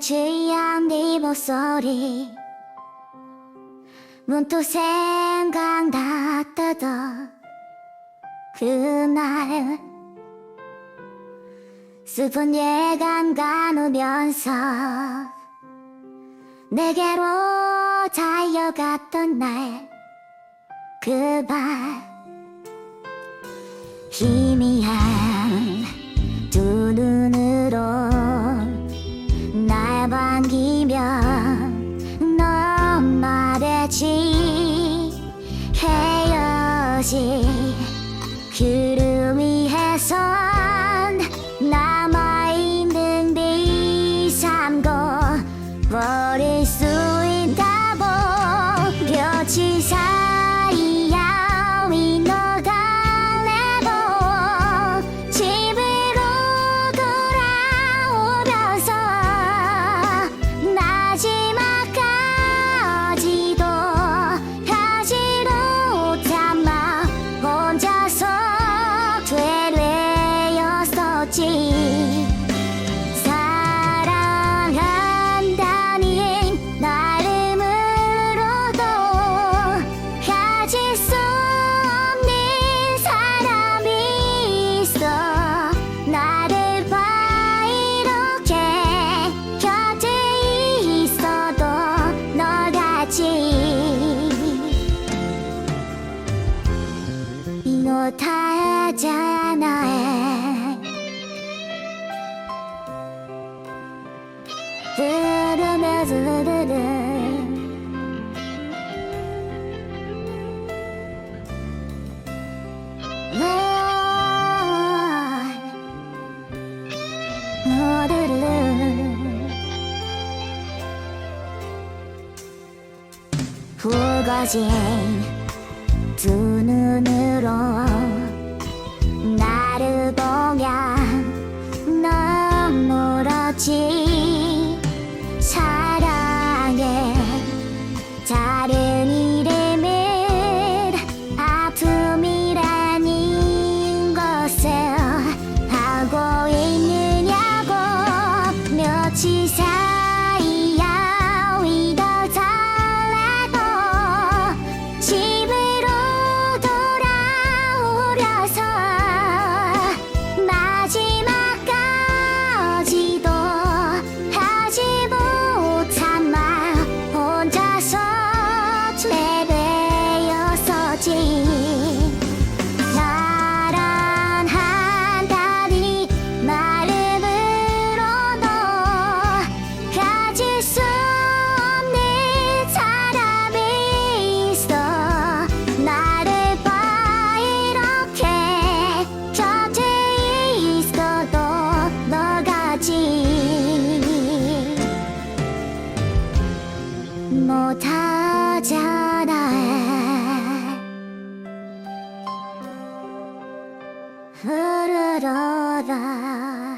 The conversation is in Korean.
취한 네 목소리. 문득 생각났다던 그날. 슬픈 예감 가누면서 내게로 달려갔던 날그밤 희미한 반기면 넌 말했지. 헤어질 구름 위에선 남아있는 네 삶고 버릴 못하잖아 부르며 부르르 붉어진 두 눈으로 물었지 사랑해. 다른 이름은 아픔이라는 것을 알고 있느냐고 며칠 もたじゃないフルローラ